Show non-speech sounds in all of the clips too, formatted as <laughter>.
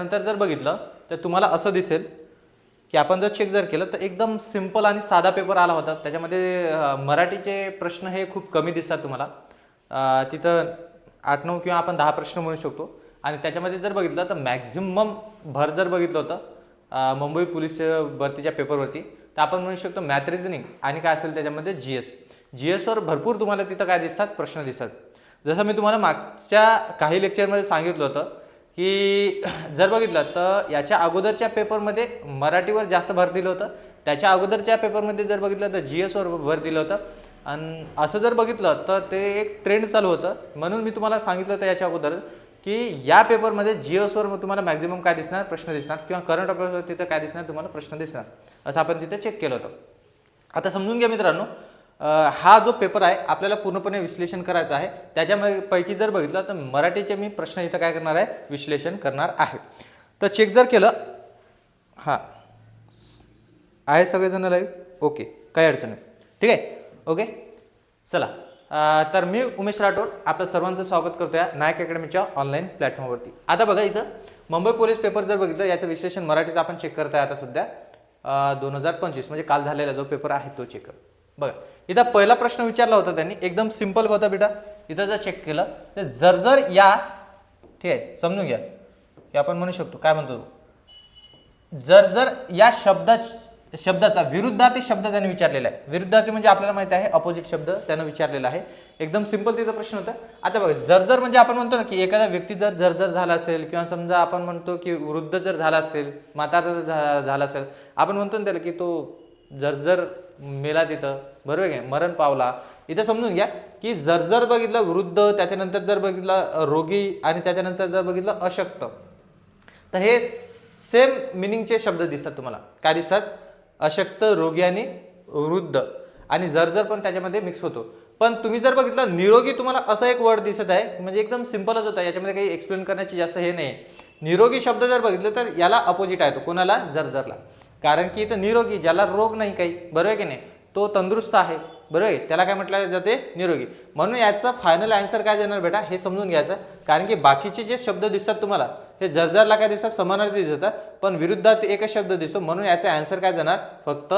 त्यानंतर जर बघितलं तर तुम्हाला असं दिसेल की आपण जर चेक जर केलं तर एकदम सिंपल आणि साधा पेपर आला होता. त्याच्यामध्ये मराठीचे प्रश्न हे खूप कमी दिसतात तुम्हाला. तिथं आठ नऊ किंवा आपण दहा प्रश्न म्हणू शकतो. आणि त्याच्यामध्ये जर बघितलं तर मॅक्झिमम भर जर बघितलं होतं मुंबई पोलीस भरतीच्या पेपरवरती तर आपण म्हणू शकतो मॅथ रिझनिंग आणि काय असेल त्याच्यामध्ये जी एस जी एसवर भरपूर तुम्हाला तिथं काय दिसतात? प्रश्न दिसतात. जसं मी तुम्हाला मागच्या काही लेक्चरमध्ये सांगितलं होतं की जर बघितलं तर याच्या अगोदरच्या पेपरमध्ये मराठीवर जास्त भर दिलं होतं. त्याच्या अगोदरच्या पेपरमध्ये जर बघितलं तर जी एसवर भर दिलं होतं. आणि असं जर बघितलं तर ते एक ट्रेंड चालू होतं. म्हणून मी तुम्हाला सांगितलं होतं याच्या अगोदर की या पेपरमध्ये जी एसवर तुम्हाला मॅक्झिमम काय दिसणार? प्रश्न दिसणार. किंवा करंट अफेअर्सवर तिथं काय दिसणार? तुम्हाला प्रश्न दिसणार. असं आपण तिथे चेक केलं होतं. आता समजून घ्या मित्रांनो. हा जो पेपर आहे आपल्याला पूर्णपणे विश्लेषण करायचं आहे. त्याच्यामध्ये पैकी जर बघितलं तर मराठीचे मी प्रश्न इथं काय करणार आहे? विश्लेषण करणार आहे. तर चेक जर केलं हां. आहे सगळेजण लाईव्ह ओके काही अडचण नाही. ठीक आहे? ओके चला. तर मी उमेश राठोड आपलं सर्वांचं स्वागत करतो या नायक अकॅडमीच्या ऑनलाईन प्लॅटफॉर्मवरती आता बघा इथं मुंबई पोलीस पेपर जर बघितलं याचं विश्लेषण मराठीचं आपण चेक करत आहे आता सध्या. दोन हजार पंचवीस म्हणजे काल झालेला जो पेपर आहे तो चेक कर. बघा. इथं पहिला प्रश्न विचारला होता त्यांनी. एकदम सिंपल होता बेटा. इथं जर चेक केलं तर जर जर या ठीक आहे समजून घ्या. हे आपण म्हणू शकतो. काय म्हणतो जर जर या शब्दा शब्दाचा विरुद्धार्थी शब्द त्याने विचारलेला आहे. विरुद्धार्थी म्हणजे आपल्याला माहिती आहे अपोजिट शब्द त्यानं विचारलेला आहे. एकदम सिंपल तिचा प्रश्न होता. आता बघा जर जर म्हणजे आपण म्हणतो ना की एखादा व्यक्ती जर जर जर झाला असेल किंवा समजा आपण म्हणतो की वृद्ध जर झाला असेल म्हातारा जर झा- झाला असेल आपण म्हणतो ना त्याला की तो जर्जर मेला तिथं बरोबर आहे मरण पावला. इथं समजून घ्या की जर्जर बघितलं वृद्ध त्याच्यानंतर जर बघितलं रोगी आणि त्याच्यानंतर जर बघितलं अशक्त. तर हे सेम मिनिंगचे शब्द दिसतात तुम्हाला. काय दिसतात? अशक्त रोगी आणि वृद्ध. आणि जर्जर पण त्याच्यामध्ये मिक्स होतो. पण तुम्ही जर बघितलं निरोगी तुम्हाला असं एक वर्ड दिसत आहे म्हणजे एकदम सिम्पलच होता. याच्यामध्ये काही एक्सप्लेन करण्याची जास्त हे नाही निरोगी शब्द जर बघितलं तर याला अपोजिट आहे तो. कोणाला? जर्जरला कारण की इथं निरोगी ज्याला रोग नाही काही बरोबर आहे की नाही? तो तंदुरुस्त आहे बरोबर आहे? त्याला काय म्हटलं जाते? निरोगी. म्हणून याचं फायनल आन्सर काय देणार बेटा? हे समजून घ्यायचं. कारण की बाकीचे जे शब्द दिसतात तुम्हाला हे जरजरला काय दिसतात? समानार्थी दिसतात. पण विरुद्धात एकच शब्द दिसतो. म्हणून याचा आन्सर काय जाणार फक्त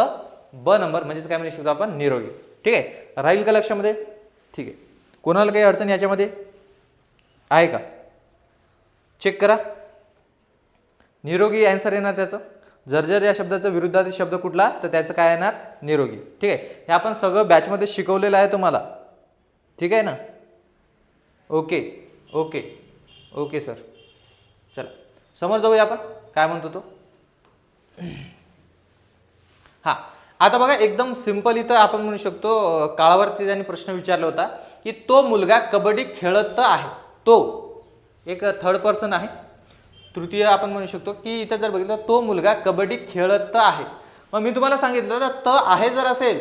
ब नंबर. म्हणजेच काय म्हणू शकतो आपण? निरोगी. ठीक आहे? राहील का लक्षामध्ये? ठीक आहे. कोणाला काही अडचण याच्यामध्ये? आहे का? चेक करा. निरोगी आन्सर येणार त्याचं? जर जर या शब्दाचा विरुद्धार्थी शब्द कुठला तर त्याचं काय येणार? निरोगी. ठीक आहे? हे आपण सगळं बॅचमध्ये शिकवलेलं आहे तुम्हाला. ठीक आहे ना? ओके. ओके. Okay sir. चला. समज जाऊया आपण. काय म्हणतो तो? हा. आता बघा एकदम सिंपल इथं आपण म्हणू शकतो काळावरती त्यांनी प्रश्न विचारला होता की तो मुलगा कबड्डी खेळत आहे. तो. एक थर्ड पर्सन आहे. तृतीय आपण म्हणू शकतो की इथं जर बघितलं तो मुलगा कबड्डी खेळत आहे. मग मी तुम्हाला सांगितलं तर त आहे जर असेल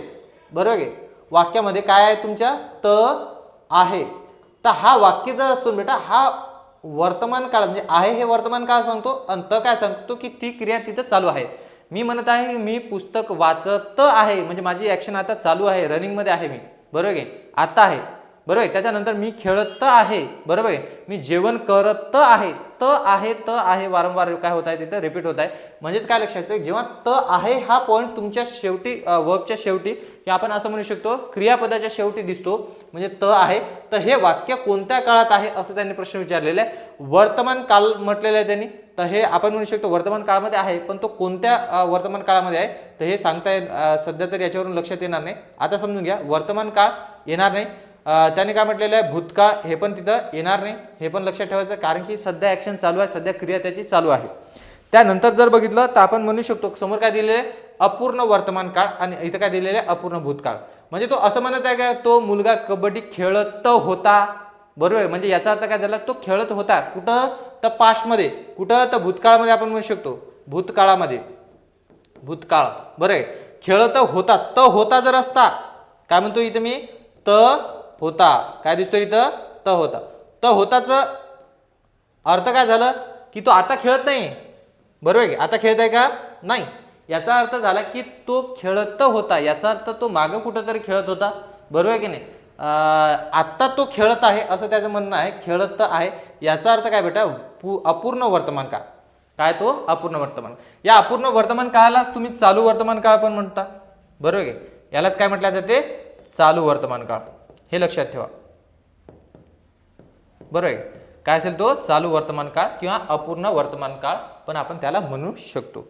बरोबर आहे वाक्यामध्ये काय आहे तुमच्या? त आहे. तर हा वाक्य जर असतो ना बेटा हा वर्तमान काळ म्हणजे आहे हे वर्तमान काळ सांगतो आणि त काय सांगतो की ती क्रिया तिथं चालू आहे. मी म्हणत आहे मी पुस्तक वाचत आहे म्हणजे माझी ॲक्शन आता चालू आहे रनिंगमध्ये आहे मी बरोबर आहे आता आहे. बरोबर आहे? त्याच्यानंतर मी खेळत तर आहे. बरोबर आहे? मी जेवण करत तर आहे. त आहे त आहे. वारंवार काय होत आहे तिथं? रिपीट होत आहे. म्हणजेच काय लक्षात येतं जेव्हा त आहे हा पॉईंट तुमच्या शेवटी वर्बच्या शेवटी किंवा आपण असं म्हणू शकतो क्रियापदाच्या शेवटी दिसतो. म्हणजे त आहे. तर हे वाक्य कोणत्या काळात आहे? असं त्यांनी प्रश्न विचारलेला आहे. वर्तमान काल म्हटलेलं आहे त्यांनी. तर हे आपण म्हणू शकतो वर्तमान काळामध्ये आहे पण तो कोणत्या वर्तमान काळामध्ये आहे? तर हे सांगता सध्या तर याच्यावरून लक्षात येणार नाही. आता समजून घ्या. वर्तमान काळ येणार नाही. त्याने काय म्हटलेलं आहे? भूतकाळ हे पण तिथं येणार नाही. हे पण लक्षात ठेवायचं कारण की सध्या ॲक्शन चालू आहे सध्या क्रिया त्याची चालू आहे. त्यानंतर जर बघितलं तर आपण म्हणू शकतो समोर काय दिलेलं आहे? अपूर्ण वर्तमान काळ आणि इथं काय दिलेलं आहे? अपूर्ण भूतकाळ. म्हणजे तो असं म्हणत आहे का तो मुलगा कबड्डी खेळत होता. बरोबर आहे? म्हणजे याचा अर्थ काय झाला तो खेळत होता. कुठं? तर पास्टमध्ये कुठं? तर भूतकाळामध्ये आपण म्हणू शकतो. भूतकाळामध्ये. भूतकाळ. बरं आहे? खेळत होता. त होता जर असता. काय म्हणतो इथं मी? त होता. काय दिसतो इथं त होता. त होताचं अर्थ काय झालं? की तो आता खेळत नाही बरोबर आहे की? आता खेळत आहे का? नाही. याचा अर्थ झाला की तो खेळत होता. याचा अर्थ तो मागं कुठंतरी खेळत होता. बरोबर आहे की नाही? आत्ता तो खेळत आहे असं त्याचं म्हणणं आहे. खेळत आहे. याचा अर्थ काय बेटा? पू अपूर्ण वर्तमान काळ काय तो? अपूर्ण वर्तमान. या अपूर्ण वर्तमान काळाला तुम्ही चालू वर्तमान काळ पण म्हणता. बरोबर आहे यालाच काय म्हटलं जाते? चालू वर्तमान काळ. हे लक्षात ठेवा. बरोबर आहे. काय असेल तो? चालू वर्तमान काळ किंवा अपूर्ण वर्तमान काळ पण आपण त्याला म्हणू शकतो.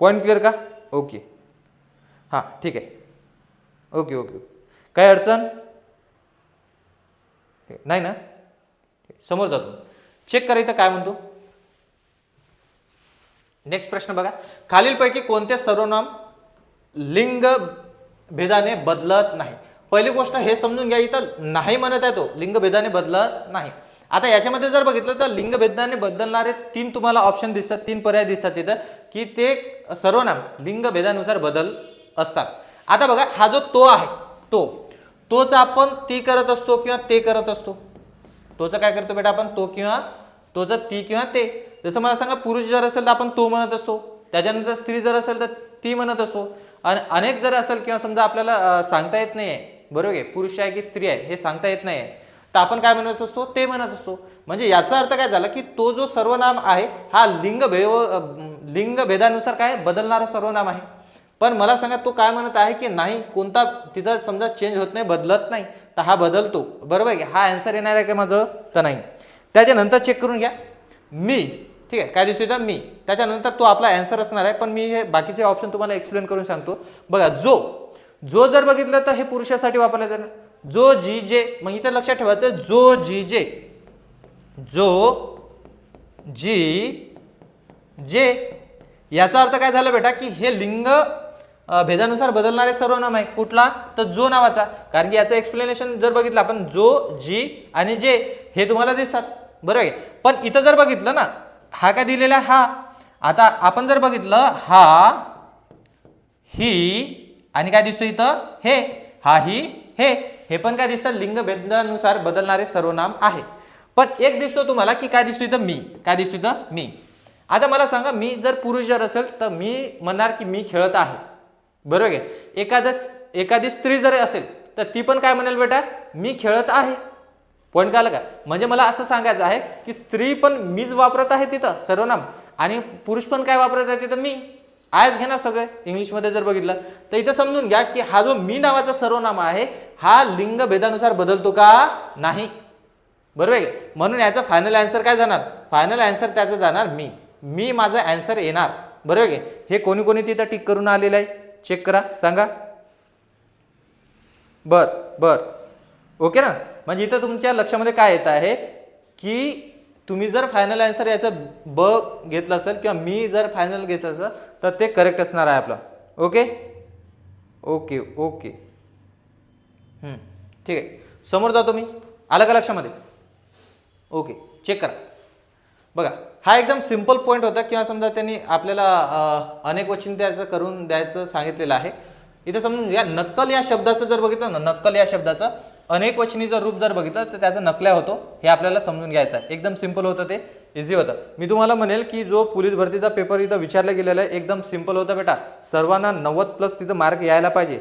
पॉईंट क्लिअर का? ओके हां ठीक आहे. ओके ओके काय अडचण? नाही ना? समोर जातो. चेक करा इथं काय म्हणतो. नेक्स्ट प्रश्न बघा. खालीलपैकी कोणते सर्वनाम लिंग भेदाने बदलत नाही पहिली गोष्ट हे समजून घ्या इथं नाही म्हणत आहे तो लिंगभेदाने बदलत नाही. आता याच्यामध्ये जर बघितलं तर लिंगभेदाने बदलणारे तीन तुम्हाला ऑप्शन दिसतात तीन पर्याय दिसतात तिथं की ते सर्वनाम लिंगभेदानुसार बदल असतात. आता बघा हा जो तो आहे तो तोच आपण ती करत असतो किंवा ते करत असतो? तोचं काय करतो बेटा आपण? तो किंवा तोचं ती किंवा ते. जसं मला सांगा पुरुष जर असेल तर आपण तो म्हणत असतो त्याच्यानंतर स्त्री जर असेल तर ती म्हणत असतो. आणि अनेक जर असेल किंवा समजा आपल्याला सांगता येत नाही आहे बरोबर आहे. पुरुष आहे की स्त्री आहे हे सांगता येत नाही. आहे तर आपण काय म्हणत असतो? ते म्हणत असतो. म्हणजे याचा अर्थ काय झाला की तो जो सर्वनाम आहे हा लिंग भेव लिंग भेदानुसार काय? बदलणारा सर्वनाम आहे. पण मला सांगा तो काय म्हणत आहे की नाही? कोणता तिथं समजा चेंज होत नाही बदलत नाही तर हा बदलतो. बरोबर आहे की? हा आन्सर येणार आहे का माझं? तर नाही. त्याच्यानंतर चेक करून घ्या. मी ठीक आहे काय दिवशी मी. त्याच्यानंतर तो आपला अँसर असणार आहे. पण मी हे बाकीचे ऑप्शन तुम्हाला एक्सप्लेन करून सांगतो. बघा जो जो जर बघितलं तर हे पुरुषासाठी वापरलं जाणार. जो जी जे मग इथं लक्षात ठेवायचं जो जी जे जो जी जे याचा अर्थ काय झाला बेटा की हे लिंग भेदानुसार बदलणारे सर्वनाम आहे कुठला? तर जो नावाचा. कारण की याचं एक्सप्लेनेशन जर बघितलं आपण जो जी आणि जे हे तुम्हाला दिसतात. बरोबर आहे? पण इथं जर बघितलं ना हा काय दिलेला आहे? हा. आता आपण जर बघितलं हा ही आणि काय दिसतो इथं? हे. हा ही. हे हे पण काय दिसतं? लिंगभेदानुसार बदलणारे सर्वनाम आहे. पण एक दिसतो तुम्हाला की काय दिसतो इथं? मी. काय दिसतो इथं? मी. आता मला सांगा मी जर पुरुष जर असेल तर मी म्हणणार की मी खेळत आहे. बरोबर आहे? एखादं एखादी स्त्री जर असेल तर ती पण काय म्हणेल बेटा? मी खेळत आहे. पॉईंट काय आलं का? म्हणजे मला असं सांगायचं आहे की स्त्री पण मीच वापरत आहे तिथं सर्वनाम. आणि पुरुष पण काय वापरत आहे तिथं? मी. आयच घेणार सगळे इंग्लिशमध्ये जर बघितलं तर इथं समजून घ्या की हा जो मी नावाचा सर्वनाम आहे हा लिंग भेदानुसार बदलतो का नाही? बरोबर आहे? म्हणून याचा फायनल अँसर काय जाणार? फायनल अँसर त्याचं जाणार मी. मी माझं अँसर येणार. बरोबर आहे? हे कोणी कोणी तिथं टिक करून आलेलं आहे? चेक करा सांगा. बर बर. ओके ना? म्हणजे इथं तुमच्या लक्षामध्ये काय येत आहे? की तुम्ही जर फायनल अँसर याचं ब घेतलं असेल किंवा मी जर फायनल घेतलं असेल तर ते करेक्ट असणार आहे आपलं. ओके ओके ओके ठीक आहे. समोर जातो मी. आलं का लक्षामध्ये? ओके चेक करा. बघा हा एकदम सिंपल पॉईंट होता किंवा समजा त्यांनी आपल्याला अनेक वचन त्याचं करून द्यायचं सांगितलेलं आहे. इथं समजून या नक्कल या शब्दाचं जर बघितलं ना नक्कल या शब्दाचं अनेक वचनीचं रूप जर बघितलं तर त्याचा नकल्या होतो. हे आपल्याला समजून घ्यायचं आहे. एकदम सिंपल होतं ते. इझी होतं. मी तुम्हाला म्हणेल की जो पोलीस भरतीचा पेपर इथं विचारला गेलेला आहे एकदम सिंपल होता बेटा. सर्वांना नव्वद प्लस तिथं मार्क यायला पाहिजे.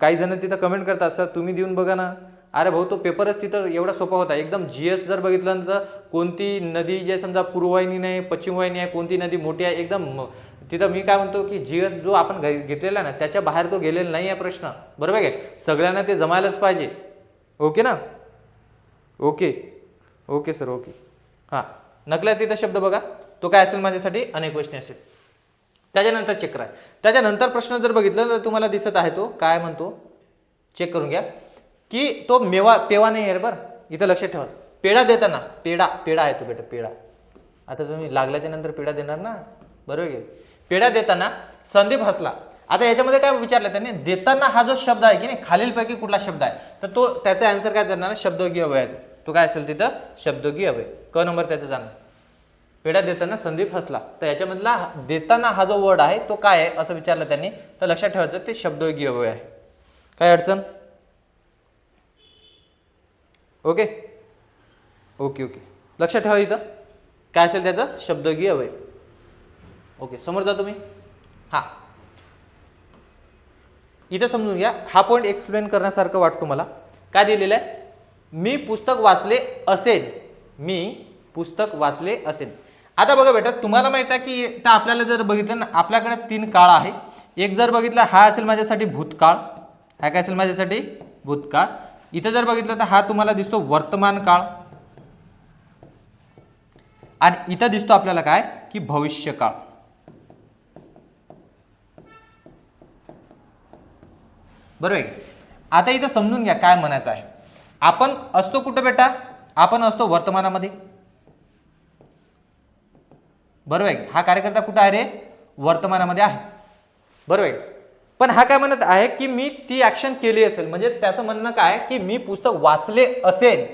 काही जण तिथं कमेंट करतात सर तुम्ही देऊन बघा ना. अरे भाऊ तो पेपरच तिथं एवढा सोपा होता. एकदम जी एस जर बघितलं तर कोणती नदी जे समजा पूर्ववाहिनी नाही पश्चिमवाहिनी आहे कोणती नदी मोठी आहे एकदम तिथं मी काय म्हणतो की जी एस जो आपण घे- घेतलेला ना त्याच्या बाहेर तो गेलेला नाही आहे प्रश्न. बरोबर आहे सगळ्यांना ते जमायलाच पाहिजे. ओके ना? ओके. Okay sir okay. हां. नकल्यात तिथं शब्द बघा. तो काय असेल माझ्यासाठी? अनेक गोष्टी असेल त्याच्यानंतर चेक करा. त्याच्यानंतर प्रश्न जर बघितलं तर तुम्हाला दिसत आहे तो. काय म्हणतो? चेक करून घ्या. की तो मेवा पेवा नाही आहे बरं. इथं लक्षात ठेवा. पेढा देताना पेढा पेढा आहे तो बेटा पेढा. आता तुम्ही लागल्याच्या नंतर पेढा देणार ना? बरोबर आहे पेढा देताना संदीप हसला. आता याच्यामध्ये काय विचारलं त्यांनी? देताना हा जो शब्द आहे की नाही खालीलपैकी कुठला शब्द आहे? तर तो त्याचा आन्सर काय करणार? शब्द अवय वयात तो. काय असेल तिथं? शब्दोगी अवय क नंबर त्याचा जाणार पेढा देताना संदीप हसला. तर याच्यामधला देताना हा जो वर्ड आहे तो काय आहे? असं विचारलं त्यांनी. तर लक्षात ठेवायचं ते शब्दयोगी अवय आहे. काय अडचण? ओके? Okay okay. लक्षात ठेवा इथं. काय असेल त्याचं? शब्दयोगी अवय ओके समोर जा तुम्ही. हां. इथं समजून घ्या. हा पॉईंट एक्सप्लेन करण्यासारखं वाटतो मला काय दिलेलं आहे? मी पुस्तक वाचले असेल मी पुस्तक वाचले असेल आता बघा बेटा तुम्हाला माहीत आहे की तर आपल्याला जर बघितलं ना आपल्याकडे तीन काळ आहे. एक जर बघितलं हा असेल माझ्यासाठी भूतकाळ. हा काय असेल माझ्यासाठी? भूतकाळ. इथं जर बघितलं तर हा तुम्हाला दिसतो वर्तमान काळ. आणि इथं दिसतो आपल्याला काय? की भविष्यकाळ बरोबर आहे? आता इथं समजून घ्या काय म्हणायचं आहे. आपण असतो कुठं बेटा? आपण असतो वर्तमानामध्ये. बरोबर आहे? हा कार्यकर्ता कुठं आहे रे? वर्तमानामध्ये आहे. बरोबर आहे? पण हा काय म्हणत आहे की मी ती ॲक्शन केली असेल म्हणजे त्याचं म्हणणं काय की मी पुस्तक वाचले असेल.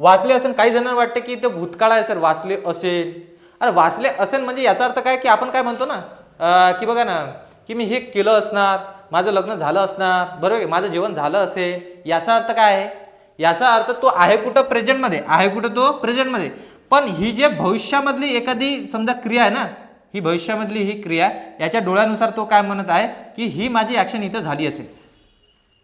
वाचले असेल काही जणांना वाटते की ते भूतकाळ आहे सर वाचले असेल. अरे वाचले असेल म्हणजे याचा अर्थ काय की आपण काय म्हणतो ना की बघा ना की मी हे केलं असणार माझं लग्न झालं असणार बरोबर आहे? माझं जेवण झालं असेल याचा अर्थ काय आहे? याचा अर्थ तो आहे कुठं प्रेझेंटमध्ये आहे कुठं तो प्रेझेंटमध्ये पण ही जे भविष्यामधली एखादी समजा क्रिया आहे ना ही भविष्यामधली ही क्रिया याच्या डोळ्यानुसार तो काय म्हणत आहे की ही माझी ॲक्शन इथं झाली असेल.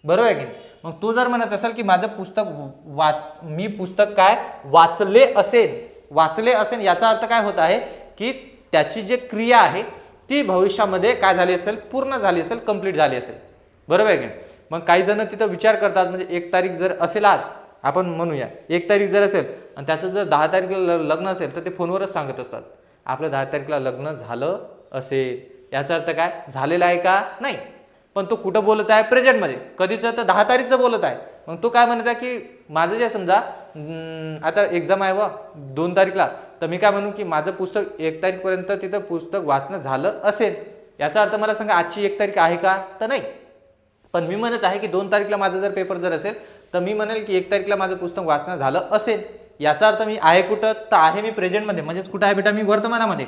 बरोबर आहे की मग तो जर म्हणत असेल की माझं पुस्तक वाच मी पुस्तक काय? वाचले असेल. वाचले असेल याचा अर्थ काय होत आहे की त्याची जी क्रिया आहे ती भविष्यामध्ये काय झाली असेल? पूर्ण झाली असेल कंप्लीट झाली असेल. बरोबर आहे की मग काही जण तिथं विचार करतात म्हणजे एक तारीख जर असेल आज आपण म्हणूया एक तारीख जर असेल आणि त्याचं जर दहा तारखेला ल- लग्न असेल तर ते फोनवरच सांगत असतात. आपलं दहा तारखेला लग्न झालं असेल याचा अर्थ काय? झालेला आहे का? नाही. पण तो कुठं बोलत आहे? प्रेझेंटमध्ये. कधीचं तर दहा तारीखचं बोलत आहे. मग तो काय म्हणत आहे की माझं जे समजा आता एक्झाम आहे व दोन तारीखला. तर मी काय म्हणू की माझं पुस्तक एक तारीखपर्यंत तिथं पुस्तक वाचणं झालं असेल. याचा अर्थ मला सांगा आजची एक तारीख आहे का? तर नाही. पण मी म्हणत आहे की दोन तारीखला माझा जर पेपर जर असेल तर मी म्हणेल की एक तारीखला माझं पुस्तक वाचणं झालं असेल. याचा अर्थ मी आहे कुठं? तर आहे मी प्रेझेंटमध्ये म्हणजेच कुठं आहे बेटा? मी वर्तमानामध्ये.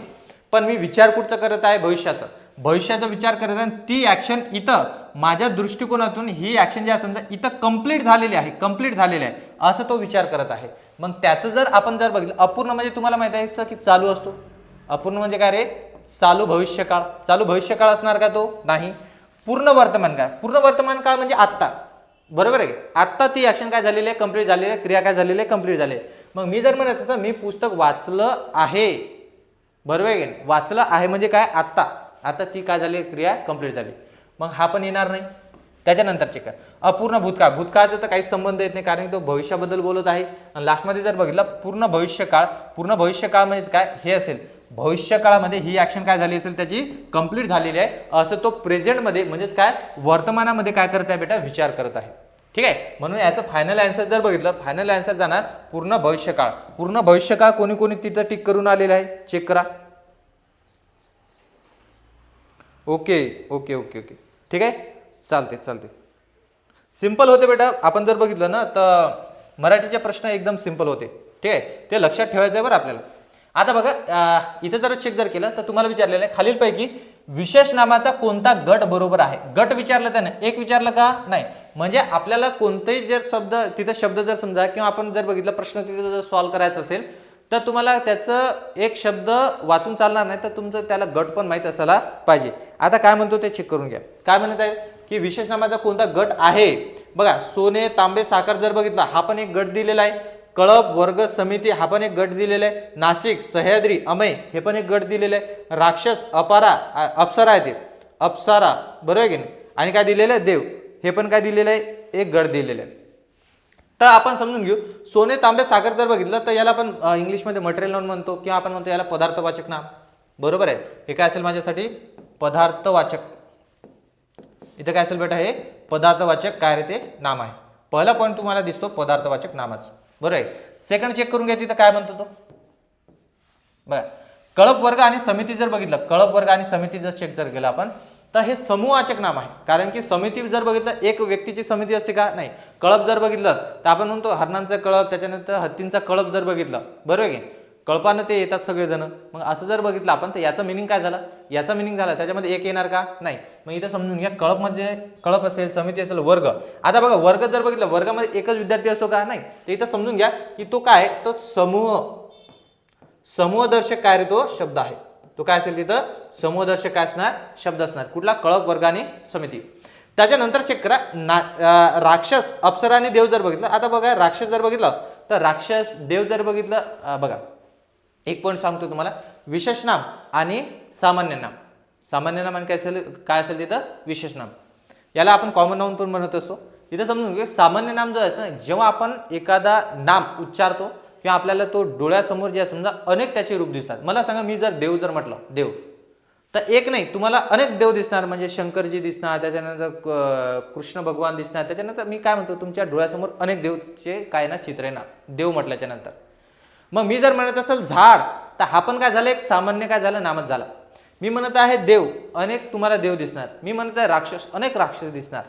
पण मी विचार कुठचा करत आहे? भविष्याचा. भविष्याचा विचार करत आहे ती ॲक्शन इथं माझ्या दृष्टिकोनातून ही ॲक्शन जी आहे समजा इथं कंप्लीट झालेली आहे. कंप्लीट झालेली आहे. असं तो विचार करत आहे. मग त्याचं जर आपण जर बघितलं अपूर्ण म्हणजे तुम्हाला माहिती आहे की चालू असतो? अपूर्ण म्हणजे काय रे? चालू भविष्यकाळ. चालू भविष्यकाळ असणार का तो? नाही. पूर्ण वर्तमान काळ पूर्ण वर्तमान काळ म्हणजे आत्ता. बरोबर आहे आत्ता ती ॲक्शन काय झालेली आहे? कंप्लीट झालेली आहे? क्रिया काय झालेली आहे? कंप्लीट झाली आहे. मग मी जर म्हणत असं मी पुस्तक वाचलं आहे. बरोबर आहे वाचलं आहे म्हणजे काय? आत्ता. आता ती काय झाली? क्रिया कंप्लीट झाली. मग हा पण येणार नाही. त्याच्यानंतरचे काय अपूर्ण भूतकाळ. भूतकाळचा तर काहीच संबंध येत नाही कारण तो भविष्याबद्दल बोलत आहे. आणि लास्टमध्ये जर बघितलं पूर्ण भविष्यकाळ पूर्ण भविष्यकाळ म्हणजे काय? हे असेल. भविष्यकाळामध्ये ही ऍक्शन काय झाली असेल त्याची कंप्लीट झालेली आहे. असं तो प्रेझेंटमध्ये म्हणजेच काय वर्तमानामध्ये काय करत आहे बेटा? विचार करत आहे. ठीक आहे? म्हणून याचं फायनल आन्सर जर बघितलं फायनल आन्सर जाणार पूर्ण भविष्यकाळ पूर्ण भविष्यकाळ कोणी कोणी तिथं टिक करून आलेलं आहे? चेक करा. ओके ओके ओके ओके ठीक आहे? चालते चालते सिंपल होते बेटा. आपण जर बघितलं ना तर मराठीचे प्रश्न एकदम सिंपल होते. ठीक आहे? ते लक्षात ठेवायचं आहे बरं आपल्याला. आता बघा इथं जर चेक जर केलं तर तुम्हाला विचारलेलं आहे खालीलपैकी विशेष नामाचा कोणता गट बरोबर आहे? गट विचारलं त्यानं एक विचारलं का? नाही. म्हणजे आपल्याला कोणतेही जर शब्द तिथं शब्द जर समजा किंवा आपण जर बघितलं प्रश्न तिथं जर सॉल्व्ह करायचा असेल तर तुम्हाला त्याचं एक शब्द वाचून चालणार नाही तर तुमचं त्याला गट पण माहीत असायला पाहिजे. आता काय म्हणतो ते चेक करून घ्या. काय म्हणत आहे? की विशेष नामाचा कोणता गट आहे? बघा सोने तांबे साखर जर बघितला हा पण एक गट दिलेला आहे. कळप वर्ग समिती हा पण एक गट दिलेला आहे. नाशिक सह्याद्री अमय हे पण एक गट दिलेलं आहे. राक्षस अपारा अप्सरा आहे ते. अप्सरा बरोबर आहे की नाही? आणि काय दिलेलं आहे? देव. हे पण काय दिलेलं आहे? एक गट दिलेलं आहे. तर आपण समजून घेऊ. सोने तांबे साखर जर बघितलं तर याला आपण इंग्लिशमध्ये मटेरियल नॉन म्हणतो किंवा आपण म्हणतो याला पदार्थवाचक नाम. बरोबर आहे? हे काय असेल माझ्यासाठी? पदार्थवाचक. इथं काय असेल बेटा हे? पदार्थवाचक काय रे ते? नाम आहे. पहिला पॉईंट तुम्हाला दिसतो पदार्थवाचक नामाचं. बरोबर आहे. सेकंड चेक करून घ्या तिथं काय म्हणतो तो? बघा कळप वर्ग आणि समिती जर बघितलं कळप वर्ग आणि समिती जर चेक जर केलं आपण तर हे समूहाचक नाम आहे. कारण की समिती जर बघितलं एक व्यक्तीची समिती असते का? नाही. कळप जर बघितलं तर आपण म्हणतो हरणांचा कळप त्याच्यानंतर हत्तींचा कळप जर बघितलं बरोबर आहे कळपानं ते येतात सगळेजण. मग असं जर बघितलं आपण तर याचं मिनिंग काय झालं? याचा मिनिंग झाला त्याच्यामध्ये एक येणार का? नाही. मग इथं समजून घ्या कळप म्हणजे कळप असेल समिती असेल वर्ग. आता बघा वर्ग जर बघितलं वर्गामध्ये एकच विद्यार्थी असतो का? नाही. तर इथं समजून घ्या की तो काय तो समूह. समूहदर्शक काय रे तो? शब्द आहे. तो काय असेल तिथं? समूहदर्शक काय असणार? शब्द असणार. कुठला? कळप वर्ग आणि समिती. त्याच्यानंतर चेक करा. ना राक्षस अप्सरा आणि देव जर बघितलं आता बघा राक्षस जर बघितलं तर राक्षस देव जर बघितलं बघा. एक पॉईंट सांगतो तुम्हाला. विशेष नाम आणि सामान्य नाम. सामान्य नाम आणि काय असेल काय असेल तिथं? विशेष नाम. याला आपण कॉमन नाऊन पण म्हणत असतो इथं समजून घे सामान्य नाम जो असतं जेव्हा आपण एखादा नाम उच्चारतो किंवा आपल्याला तो डोळ्यासमोर जे समजा अनेक त्याचे रूप दिसतात. मला सांगा मी जर देव जर म्हटलं देव. तर एक नाही तुम्हाला अनेक देव दिसणार. म्हणजे शंकरजी दिसणार त्याच्यानंतर कृष्ण भगवान दिसणार. त्याच्यानंतर मी काय म्हणतो तुमच्या डोळ्यासमोर अनेक देवचे काय ना चित्र येणार देव म्हटल्याच्यानंतर मग मी जर म्हणत असेल झाड तर हा पण काय झालं? एक सामान्य काय झालं? नामच झालं. मी म्हणत आहे देव अनेक तुम्हाला देव दिसणार. मी म्हणत आहे राक्षस अनेक राक्षस दिसणार.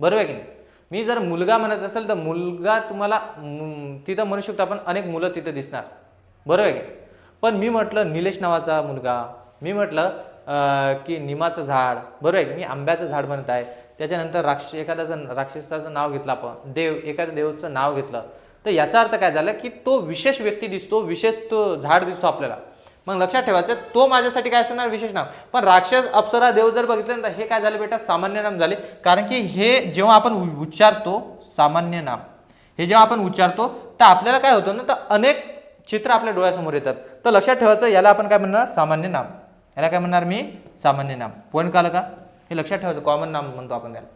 बरोबर आहे की नाही? मी जर मुलगा म्हणत असेल तर मुलगा तुम्हाला तिथं म्हणू शकतो आपण अनेक मुलं तिथं दिसणार. बरोबर आहे की पण मी म्हटलं निलेश नावाचा मुलगा मी म्हटलं की निमाचं झाड. बरोबर आहे मी आंब्याचं झाड म्हणत आहे. त्याच्यानंतर राक्ष एखाद्याचं राक्षसाचं नाव घेतलं आपण. देव एखाद्या देवाचं नाव घेतलं. तर याचा अर्थ काय झाला की तो विशेष व्यक्ती दिसतो विशेष तो झाड दिसतो आपल्याला. मग लक्षात ठेवायचं तो माझ्यासाठी काय असणार? विशेष नाव. पण राक्षस अप्सरा देव जर बघितलं तर हे काय झालं बेटा? सामान्य नाम झाले. कारण की हे जेव्हा आपण उच्चारतो सामान्य नाम. हे जेव्हा आपण उच्चारतो तर आपल्याला काय होतं ना तर अनेक चित्र आपल्या डोळ्यासमोर येतात. तर लक्षात ठेवायचं याला आपण काय म्हणणार? सामान्य नाम. याला काय म्हणणार मी? सामान्य नाम. पॉईंट कालं का? हे लक्षात ठेवायचं कॉमन नाम म्हणतो आपण त्याला.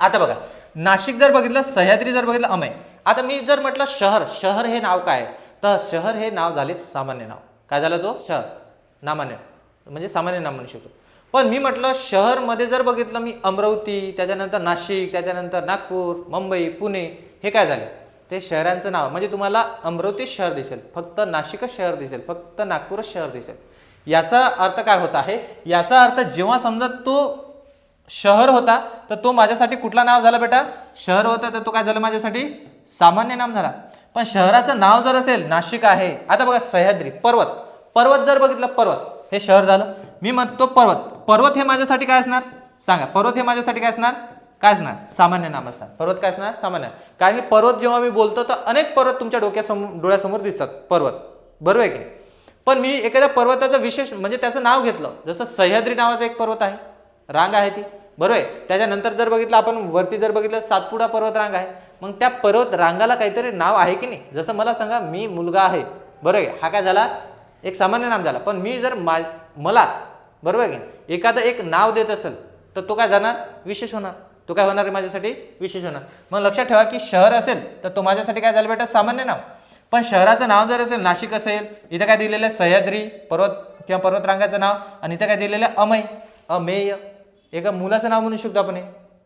आता बघा. नाशिक जर बघितलं सह्याद्री जर बघितलं अमय. आता मी जर म्हटलं शहर शहर हे नाव काय? आहे? तर शहर हे नाव झाले सामान्य नाव. काय झालं तो? शहर. नामान्य. म्हणजे सामान्य नाम म्हणू शकतो. पण मी म्हटलं शहरमध्ये जर बघितलं मी अमरावती त्याच्यानंतर नाशिक त्याच्यानंतर नागपूर मुंबई पुणे हे काय झाले? ते शहरांचं नाव. म्हणजे तुम्हाला अमरावती शहर दिसेल फक्त नाशिकच शहर दिसेल फक्त नागपूरच शहर दिसेल. याचा अर्थ काय होत आहे? याचा अर्थ जेव्हा समजा तो शहर होता तर तो माझ्यासाठी कुठला नाव झाला बेटा? शहर होता तर तो काय झाला माझ्यासाठी? सामान्य नाम झाला. पण शहराचं नाव जर असेल नाशिक आहे. आता बघा सह्याद्री पर्वत. पर्वत जर बघितलं पर्वत. हे शहर झालं. मी म्हणतो पर्वत. पर्वत हे माझ्यासाठी काय असणार? सांगा. पर्वत हे माझ्यासाठी काय असणार? काय असणार? सामान्य नाम असणार. पर्वत काय असणार? सामान्य. कारण की पर्वत जेव्हा मी बोलतो तर अनेक पर्वत तुमच्या डोक्यासमोर डोळ्यासमोर दिसतात. पर्वत. बरोबर आहे की पण मी एखाद्या पर्वताचं विशेष म्हणजे त्याचं नाव घेतलं. जसं सह्याद्री नावाचा एक पर्वत आहे. रांग आहे ती. बरोबर आहे? त्याच्यानंतर जर बघितलं आपण वरती जर बघितलं सातपुडा पर्वत रांग आहे. मग त्या पर्वत रांगाला काहीतरी नाव आहे की नाही? जसं मला सांगा मी मुलगा आहे. बरोबर आहे. हा काय झाला? एक सामान्य नाम झाला. पण मी जर मा मला बरोबर आहे की एखादं एक नाव देत असेल तर तो काय जाणार? विशेष होणार. तो काय होणार आहे माझ्यासाठी? विशेष होणार. मग लक्षात ठेवा की शहर असेल तर तो माझ्यासाठी काय झालं बेटा? सामान्य नाव. पण शहराचं नाव जर असेल नाशिक असेल इथं काय दिलेलं आहे? सह्याद्री पर्वत किंवा पर्वतरांगाचं नाव. आणि इथं काय दिलेलं आहे? अमय. अमेय. एका मुलाचं नाव म्हणू शकतो आपण हे.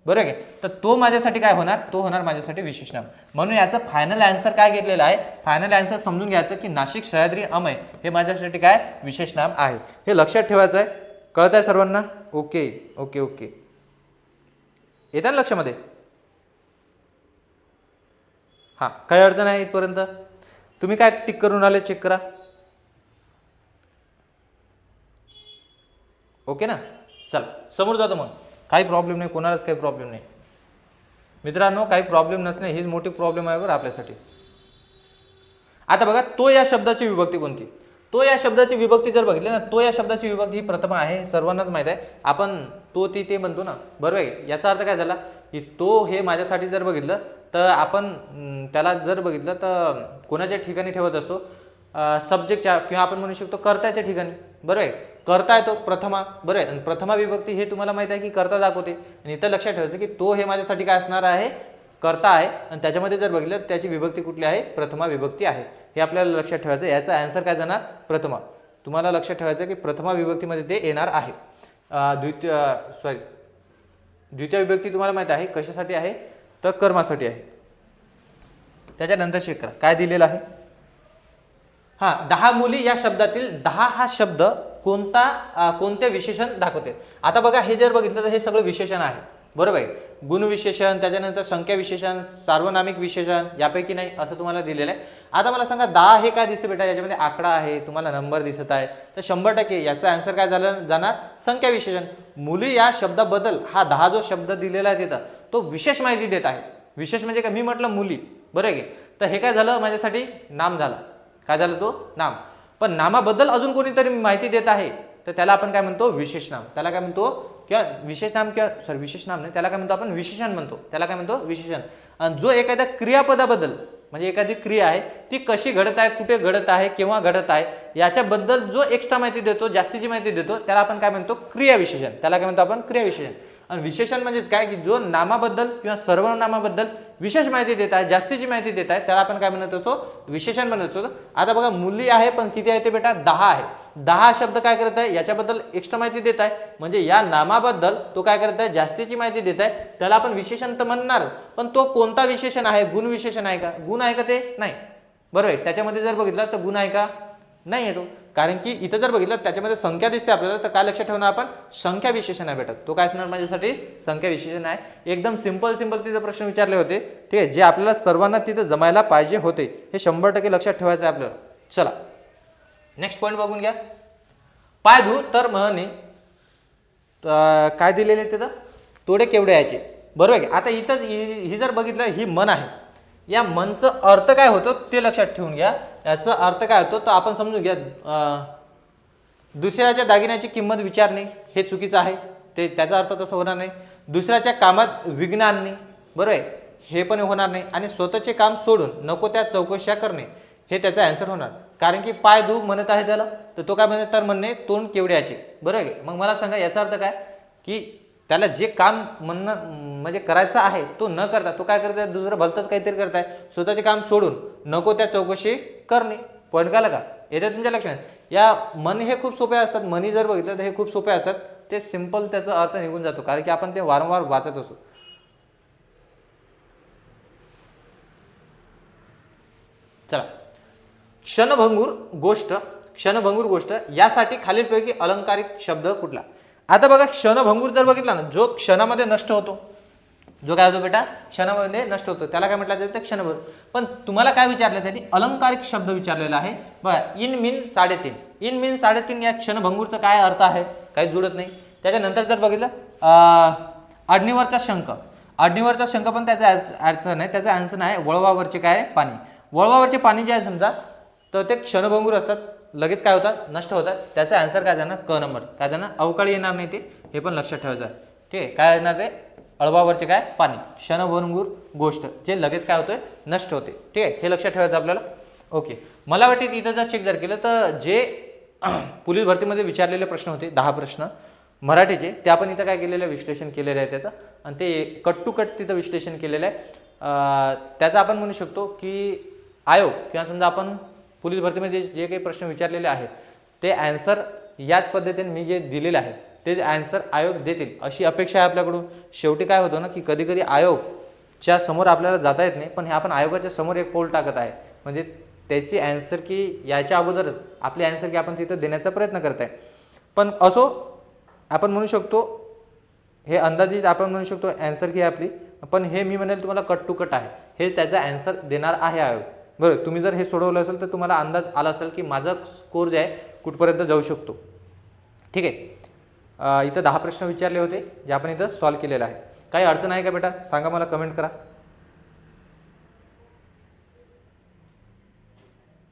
बरोबर आहे? तर तो माझ्यासाठी काय होणार? तो होणार माझ्यासाठी विशेष नाम. म्हणून याचं फायनल आन्सर काय घेतलेलं आहे? फायनल आन्सर समजून घ्यायचं की नाशिक सह्याद्री अमय हे माझ्यासाठी काय? विशेष नाम आहे. हे लक्षात ठेवायचं आहे. कळत आहे सर्वांना? ओके ओके ओके येतात ना लक्षामध्ये? हां काही अडचण आहे इथपर्यंत? तुम्ही काय टिक करून आले? चेक करा. ओके ना? चल समोर जातो मग. काही प्रॉब्लेम नाही कोणालाच काही प्रॉब्लेम नाही. मित्रांनो काही प्रॉब्लेम नसणे हीच मोठी प्रॉब्लेम आहे बरं आपल्यासाठी. आता बघा तो या शब्दाची विभक्ती कोणती? तो या शब्दाची विभक्ती जर बघितली ना तो या शब्दाची विभक्ती ही प्रथम आहे सर्वांनाच माहीत आहे. आपण तो ती ते म्हणतो ना बरोबर आहे याचा अर्थ काय झाला? की तो हे माझ्यासाठी जर बघितलं तर आपण त्याला जर बघितलं तर कोणाच्या ठिकाणी ठेवत असतो? सब्जेक्टच्या किंवा आपण म्हणू शकतो कर्त्याच्या ठिकाणी. बरोबर आहे करता येतो प्रथमा बरं आहे. आणि प्रथमा विभक्ती हे तुम्हाला माहीत आहे की कर्ता दाखवते. आणि इथं लक्षात ठेवायचं की तो हे माझ्यासाठी काय असणार आहे? कर्ता आहे. आणि त्याच्यामध्ये जर बघितलं त्याची विभक्ती कुठली आहे? प्रथमा विभक्ती आहे. हे आपल्याला लक्षात ठेवायचं आहे. याचा आन्सर काय जाणार? प्रथमा. तुम्हाला लक्षात ठेवायचं आहे की प्रथमा विभक्तीमध्ये ते येणार आहे. द्वितीय सॉरी द्वितीय विभक्ती तुम्हाला माहीत आहे. कशासाठी आहे? तर कर्मासाठी आहे. त्याच्यानंतर शेखर काय दिलेलं आहे? हा दहा मुली या शब्दातील दहा हा शब्द कोणता कोणते विशेषण दाखवते? आता बघा हे जर बघितलं तर हे सगळं विशेषण आहे. बरोबर आहे? गुण विशेषण त्याच्यानंतर संख्या विशेषण सार्वनामिक विशेषण यापैकी नाही असं तुम्हाला दिलेलं आहे. आता मला सांगा दहा हे काय दिसतं बेटा? याच्यामध्ये आकडा आहे तुम्हाला नंबर दिसत आहे. तर शंभर टक्के याचा आन्सर काय झालं जाणार? संख्या विशेषण. मुली या शब्दाबद्दल हा दहा जो शब्द दिलेला आहे तिथं तो विशेष माहिती देत आहे. विशेष म्हणजे काय मी म्हटलं मुली. बरं आहे तर हे काय झालं? माझ्यासाठी नाम झालं. काय झालं तो? नाम. पण नामाबद्दल अजून कोणीतरी माहिती देत आहे? तर त्याला आपण काय म्हणतो? विशेष नाम. त्याला काय म्हणतो? किंवा विशेष नाम किंवा सॉरी विशेष नाम नाही. त्याला काय म्हणतो आपण? विशेषण म्हणतो. त्याला काय म्हणतो? विशेषण. आणि जो एखाद्या क्रियापदाबद्दल म्हणजे एखादी क्रिया आहे ती कशी घडत आहे कुठे घडत आहे केव्हा घडत आहे याच्याबद्दल जो एक्स्ट्रा माहिती देतो जास्तीची माहिती देतो त्याला आपण काय म्हणतो? क्रियाविशेषण. त्याला काय म्हणतो आपण? क्रियाविशेषण. आणि विशेषण म्हणजेच काय की जो नामाबद्दल किंवा सर्वनामाबद्दल विशेष माहिती देत आहे जास्तीची माहिती देत आहे त्याला आपण काय म्हणत असतो? विशेषण म्हणत असतो. आता बघा मुली आहे पण किती आहे ते बेटा? दहा आहे. दहा शब्द काय करत आहे? याच्याबद्दल एक्स्ट्रा माहिती देत आहे. म्हणजे या नामाबद्दल तो काय करत आहे? जास्तीची माहिती देत आहे. त्याला आपण विशेषण तर म्हणणार पण तो कोणता विशेषण आहे? गुण विशेषण आहे का? गुण आहे का ते? नाही. बरोबर आहे. त्याच्यामध्ये जर बघितलं तर गुण आहे का? नाही आहे तो. कारण की इथं जर बघितलं त्याच्यामध्ये संख्या दिसते आपल्याला तर काय लक्षात ठेवणार आपण? संख्या विशेषण आहे भेटत तो काय असणार माझ्यासाठी? संख्या विशेषण आहे. एकदम सिंपल सिंपल तिथे प्रश्न विचारले होते. ठीक आहे? जे आपल्याला सर्वांना तिथं जमायला पाहिजे होते हे शंभर टक्के लक्षात ठेवायचं आहे आपल्याला. चला. नेक्स्ट पॉईंट बघून घ्या. पाय धू तर म्हणे काय दिलेले तिथं? तोडे केवढे यायचे? बरोबर आहे का? आता इथं ही ही जर बघितलं ही मन आहे. या मनचं अर्थ काय होतं ते लक्षात ठेवून घ्या. याचा अर्थ काय होतो? तर आपण समजून घ्या. दुसऱ्याच्या दागिन्याची किंमत विचारणे हे चुकीचं आहे. ते त्याचा अर्थ तसं होणार नाही. दुसऱ्याच्या कामात विघ्न आणणे बरोबर आहे? हे पण होणार नाही. आणि स्वतःचे काम सोडून नको त्या चौकशा करणे. हे त्याचा अँसर होणार. कारण की पाय धू म्हणत आहे त्याला. तर तो काय म्हणत? तर म्हणणे तोंड केवड्याचे बरोबर आहे? मग मला सांगा याचा अर्थ काय? की त्याला जे काम म्हणणं म्हणजे करायचं आहे तो न करता तो काय करताय? दुसरं भलतंच काहीतरी करताय. स्वतःचे काम सोडून नको त्या चौकशी करणे. पॉईंट का का? येते तुमच्या लक्षात? या मन हे खूप सोपे असतात. मनी जर बघितलं तर हे खूप सोपे असतात. ते सिंपल त्याचा अर्थ निघून जातो. कारण की आपण ते वारंवार वाचत असतो चला. क्षणभंगूर गोष्ट क्षणभंगूर गोष्ट यासाठी खालीलपैकी अलंकारिक शब्द कुठला? आता बघा क्षणभंगूर जर बघितला ना जो क्षणामध्ये नष्ट होतो जो काय होतो बेटा? क्षणामध्ये नष्ट होतो. त्याला काय म्हटलं जातं? क्षणभर पण तुम्हाला काय विचारलं त्यांनी? अलंकारिक शब्द विचारलेला आहे. बघा इन मिन साडेतीन. इन मिन साडेतीन या क्षणभंगूरचा काय अर्थ आहे? काही जुळत नाही. त्याच्यानंतर जर बघितलं अडणीवरचा शंख. अडणीवरचा शंख पण त्याचा अडचण नाही. त्याचा आन्सर आहे वळवावरचे काय आहे? पाणी. वळवावरचे पाणी जे आहे समजा तर ते क्षणभंगूर असतात. लगेच काय होतात? नष्ट होतात. त्याचा आन्सर काय जाणार? क नंबर काय जाणार? अवकाळी येणार नाही ते. हे पण लक्षात ठेवायचं आहे. ठीक आहे? काय येणार ते? अळवावरचे काय? पाणी. क्षणभंगूर गोष्ट. जे लगेच काय होतंय? नष्ट होते. ठीक आहे? हे लक्षात ठेवायचं आपल्याला? ओके. मला वाटते तिथं जर चेक जर केलं तर जे <clears throat> पोलीस भरतीमध्ये विचारलेले प्रश्न होते दहा प्रश्न मराठीचे ते आपण इथं काय केलेलं आहे? विश्लेषण केलेलं आहे त्याचं. आणि ते कट टू कट तिथं विश्लेषण केलेलं आहे. त्याचं आपण म्हणू शकतो की आयोग किंवा समजा आपण पोलीस भरतीमध्ये जे काही प्रश्न विचारलेले आहेत ते ॲन्सर याच पद्धतीने मी जे दिलेले आहे ते ॲन्सर आयोग देतील अशी अपेक्षा आहे आपल्याकडून. शेवटी काय होतं ना की कधी कधी आयोगच्या समोर आपल्याला जाता येत नाही पण हे आपण आयोगाच्या समोर एक पोल टाकत आहे. म्हणजे त्याची ॲन्सर की याच्या अगोदरच आपली ॲन्सर की आपण तिथं देण्याचा प्रयत्न करत आहे पण असो आपण म्हणू शकतो हे अंदाजित आपण म्हणू शकतो ॲन्सर की आपली पण हे मी म्हणेल तुम्हाला कट टू कट आहे. हेच त्याचा ॲन्सर देणार आहे आयोग. बरं तुम्ही जर हे सोडवलं असेल तर तुम्हाला अंदाज आला असेल की माझा स्कोर जे आहे कुठपर्यंत जाऊ शकतो. ठीक आहे? इथं दहा प्रश्न विचारले होते जे आपण इथं सॉल्व केलेलं आहे. काही अडचण आहे का बेटा? सांगा मला कमेंट करा.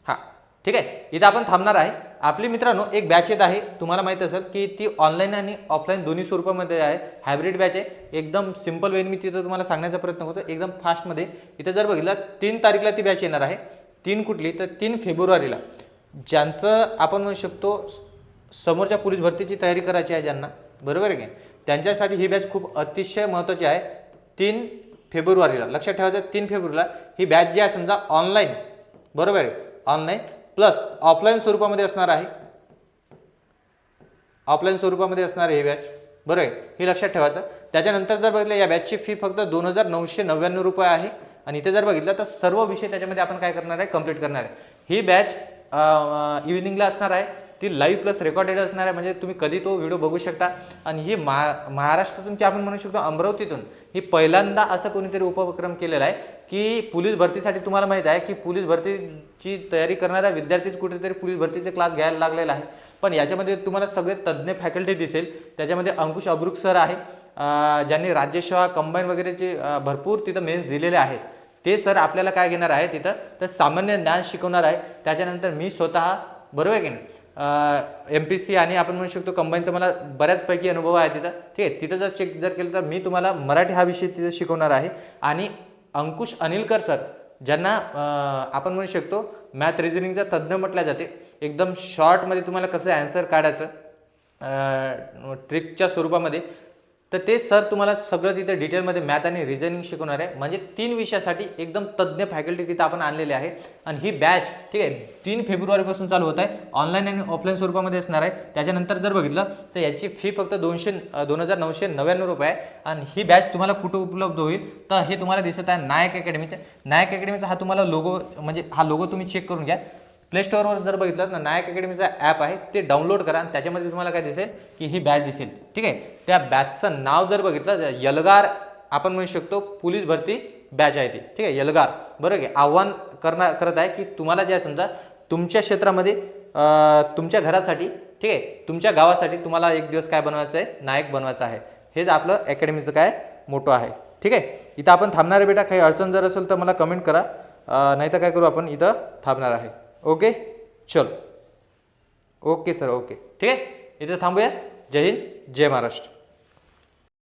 हां ठीक आहे? इथं आपण थांबणार आहे. आपली मित्रांनो एक बॅच येत आहे. तुम्हाला माहीत असेल की ती ऑनलाईन आणि ऑफलाईन दोन्ही स्वरूपामध्ये आहे हायब्रिड बॅच आहे. एकदम सिंपल वेन मी तिथं तुम्हाला सांगण्याचा प्रयत्न करतो. एकदम फास्टमध्ये इथं जर बघितलं तीन तारीखला ती बॅच येणार आहे. तीन कुठली? तर तीन फेब्रुवारीला. ज्यांचं आपण म्हणू शकतो समोरच्या पोलीस भरतीची तयारी करायची आहे ज्यांना. बरोबर आहे की? त्यांच्यासाठी ही बॅच खूप अतिशय महत्त्वाची आहे. तीन फेब्रुवारीला. लक्षात ठेवायचं तीन फेब्रुवारीला ही बॅच जी आहे समजा ऑनलाईन बरोबर आहे. ऑनलाईन प्लस ऑफलाईन स्वरूपामध्ये असणार आहे. ऑफलाईन स्वरूपामध्ये असणार आहे ही बॅच बरोबर आहे? हे लक्षात ठेवायचं. त्याच्यानंतर जर बघितलं या बॅचची फी फक्त दोन हजार नऊशे नव्याण्णव रुपये आहे. आणि इथे जर बघितलं तर सर्व विषय त्याच्यामध्ये आपण काय करणार आहे? कंप्लीट करणार आहे. ही बॅच इव्हिनिंगला असणार आहे. ती लाईव्ह प्लस रेकॉर्डेड असणार आहे. म्हणजे तुम्ही कधी तो व्हिडिओ बघू शकता. आणि ही महा महाराष्ट्रातून की आपण म्हणू शकतो अमरावतीतून ही पहिल्यांदा असं कोणीतरी उपक्रम केलेला आहे. की पोलीस भरतीसाठी तुम्हाला माहीत आहे की पोलीस भरतीची तयारी करणाऱ्या विद्यार्थीच कुठेतरी पोलीस भरतीचे क्लास घ्यायला लागलेला आहे पण याच्यामध्ये तुम्हाला सगळे तज्ज्ञ फॅकल्टी दिसेल. त्याच्यामध्ये अंकुश अब्रुक सर आहे. ज्यांनी राज्यसेवा कंबाईन वगैरेचे भरपूर तिथं मेन्स दिलेले आहेत. ते सर आपल्याला काय घेणार आहे तिथं? तर सामान्य ज्ञान शिकवणार आहे. त्याच्यानंतर मी स्वतः बरोबर आहे की नाही? एम पी सी आणि आपण म्हणू शकतो कंबाईनचा मला बऱ्याचपैकी अनुभव आहे तिथं. ठीक आहे तिथं जर चेक जर केलं तर मी तुम्हाला मराठी हा विषय तिथं शिकवणार आहे. आणि अंकुश अनिलकर सर ज्यांना आपण म्हणू शकतो मॅथ रिझनिंगचा तज्ज्ञ म्हटल्या जाते. एकदम शॉर्टमध्ये तुम्हाला कसं ॲन्सर काढायचं ट्रिकच्या स्वरूपामध्ये. तर ते सर तुम्हाला सगळं तिथे डिटेलमध्ये मॅथ आणि रिझनिंग शिकवणार आहे. म्हणजे तीन विषयासाठी एकदम तज्ज्ञ फॅकल्टी तिथं आपण आणलेली आहे. आणि ही बॅच ठीक आहे तीन फेब्रुवारीपासून चालू होत आहे. ऑनलाईन आणि ऑफलाईन स्वरूपामध्ये असणार आहे. त्याच्यानंतर जर बघितलं तर याची फी फक्त दोनशे दोन हजार नऊशे नव्याण्णव रुपये आहे. आणि ही बॅच तुम्हाला कुठं उपलब्ध होईल तर हे तुम्हाला दिसत आहे नायक अकॅडमीचे नायक अकॅडमीचा हा तुम्हाला लोगो म्हणजे हा लोगो तुम्ही चेक करून घ्या. प्ले स्टोअरवर जर बघितलं ना नायक अकॅडमीचा ॲप आहे ते डाउनलोड करा आणि त्याच्यामध्ये तुम्हाला काय दिसेल की ही बॅच दिसेल. ठीक आहे? त्या बॅचचं नाव जर बघितलं तर यलगार आपण म्हणू शकतो पोलीस भरती बॅच आहे ती. ठीक आहे? यलगार बरोबर आहे आव्हान करणार करत आहे की तुम्हाला जे समजा तुमच्या क्षेत्रामध्ये तुमच्या घरासाठी ठीक आहे? तुमच्या गावासाठी तुम्हाला एक दिवस काय बनवायचं आहे नायक बनवायचं आहे. हेच आपलं अकॅडमीचं काय मोठं आहे. ठीक आहे? इथं आपण थांबणार आहे बेटा काही अडचण जर असेल तर मला कमेंट करा. नाही तर काय करू आपण? इथं थांबणार आहे. ओके चल. ओके सर ओके ठीक आहे? इथे थांबूया. जय हिंद. जय महाराष्ट्र.